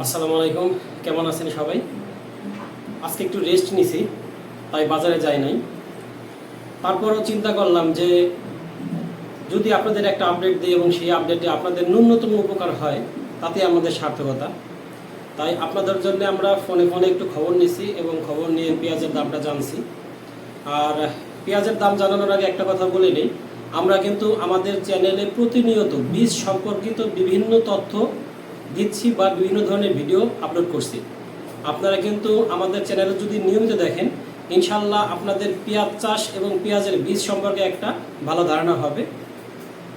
আসসালামু আলাইকুম। কেমন আছেন সবাই? আজকে একটু রেস্ট নিছি, তাই বাজারে যাই নাই। তারপরও চিন্তা করলাম যে, যদি আপনাদের একটা আপডেট দিই এবং সেই আপডেটে আপনাদের ন্যূনতম উপকার হয়, তাতে আমাদের সার্থকতা। তাই আপনাদের জন্য আমরা ফোনে ফোনে একটু খবর নিছি এবং খবর নিয়ে পেঁয়াজের দামটা জানছি। আর পেঁয়াজের দাম জানানোর আগে একটা কথা বলে নিই। আমরা কিন্তু আমাদের চ্যানেলে প্রতিনিয়ত বীজ সম্পর্কিত বিভিন্ন তথ্য দিচ্ছি বা বিভিন্ন ধরনের ভিডিও আপলোড করছি। আপনারা কিন্তু আমাদের চ্যানেলে যদি নিয়মিত দেখেন ইনশাল্লাহ আপনাদের পেঁয়াজ চাষ এবং পেঁয়াজের বীজ সম্পর্কে একটা ভালো ধারণা হবে,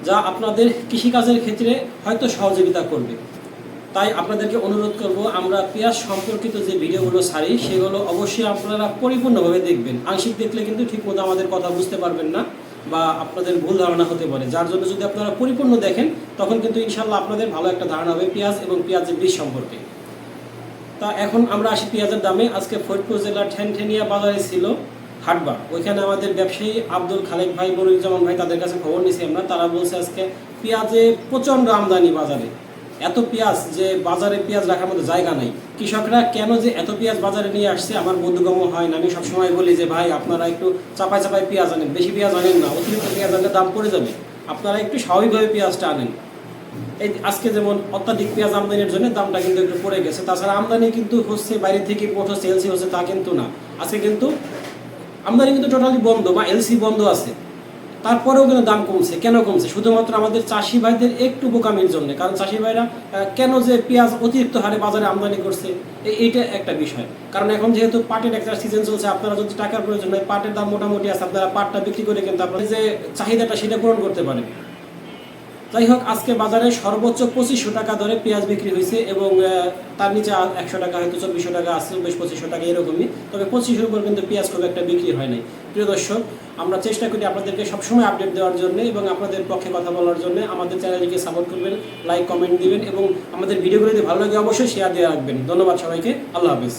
যা আপনাদের কৃষিকাজের ক্ষেত্রে হয়তো সহযোগিতা করবে। তাই আপনাদেরকে অনুরোধ করব, আমরা পেঁয়াজ সম্পর্কিত যে ভিডিওগুলো ছাড়ি সেগুলো অবশ্যই আপনারা পরিপূর্ণভাবে দেখবেন। আংশিক দেখলে কিন্তু ঠিকমতো আমাদের কথা বুঝতে পারবেন না। বা আপনাদের ভুল ধারণা হতে পারে। যার জন্য যদি আপনারা পরিপূর্ণ দেখেন, তখন কিন্তু ইনশাল্লাহ আপনাদের ভালো একটা ধারণা হবে পেঁয়াজ এবং পেঁয়াজের বীজ সম্পর্কে। তা এখন আমরা আসি পেঁয়াজের দামে। আজকে ফরিদপুর জেলার ঠ্যানঠেনিয়া বাজারে ছিল হাটবার ওইখানে আমাদের ব্যবসায়ী আব্দুল খালেক ভাই বরুজ্জামান ভাই তাদের কাছে খবর নিয়েছি আমরা। তারা বলছে আজকে পেঁয়াজে প্রচণ্ড আমদানি বাজারে। এত পেঁয়াজ যে বাজারে পেঁয়াজ রাখার মতো জায়গা নাই। কৃষকরা কেন যে এত পেঁয়াজ বাজারে নিয়ে আসছে? আমার বোধগম্য হয় না। আমি সবসময় বলি যে, ভাই, আপনারা একটু চাপায় চাপায় পেঁয়াজ আনেন। বেশি পেঁয়াজ আনেন না। অতিরিক্ত পেঁয়াজ আনলে দাম পড়ে যাবে। আপনারা একটু স্বাভাবিকভাবে পেঁয়াজটা আনেন। এই আজকে যেমন অত্যাধিক পেঁয়াজ আমদানির জন্য দামটা কিন্তু একটু পড়ে গেছে। তাছাড়া আমদানি কিন্তু হচ্ছে, বাইরে থেকে হচ্ছে এলসি হচ্ছে তা কিন্তু না। আজকে কিন্তু আমদানি কিন্তু টোটালি বন্ধ বা এলসি বন্ধ আছে। তারপরেও কিন্তু দাম কমছে। কেন কমছে? শুধুমাত্র আমাদের চাষি ভাইদের একটু বোকামির জন্য। কারণ চাষি ভাইরা কেন যে পেঁয়াজ অতিরিক্ত হারে বাজারে আমদানি করছে এইটা একটা বিষয়। কারণ এখন যেহেতু পাটের একটা সিজন চলছে, আপনারা যদি টাকার প্রয়োজন হয়, পাটের দাম মোটামুটি আছে, আপনারা পাটটা বিক্রি করে কিন্তু আপনারা যে চাহিদাটা সেটা পূরণ করতে পারেন। যাই হোক, আজকে বাজারে সর্বোচ্চ পঁচিশশো টাকা ধরে পেঁয়াজ বিক্রি হয়েছে এবং তার নিচে একশো টাকা হয়তো চব্বিশশো টাকা আছে, বেশ পঁচিশশো টাকা এরকমই। তবে পঁচিশশোর উপর কিন্তু পেঁয়াজ খুব একটা বিক্রি হয় নাই। প্রিয় দর্শক, আমরা চেষ্টা করি আপনাদেরকে সবসময় আপডেট দেওয়ার জন্য এবং আপনাদের পক্ষে কথা বলার জন্য আমাদের চ্যানেলটিকে সাপোর্ট করবেন লাইক কমেন্ট দিবেন এবং আমাদের ভিডিওগুলো যদি ভালো লাগে অবশ্যই শেয়ার দিয়ে রাখবেন। ধন্যবাদ সবাইকে। আল্লাহ হাফিজ।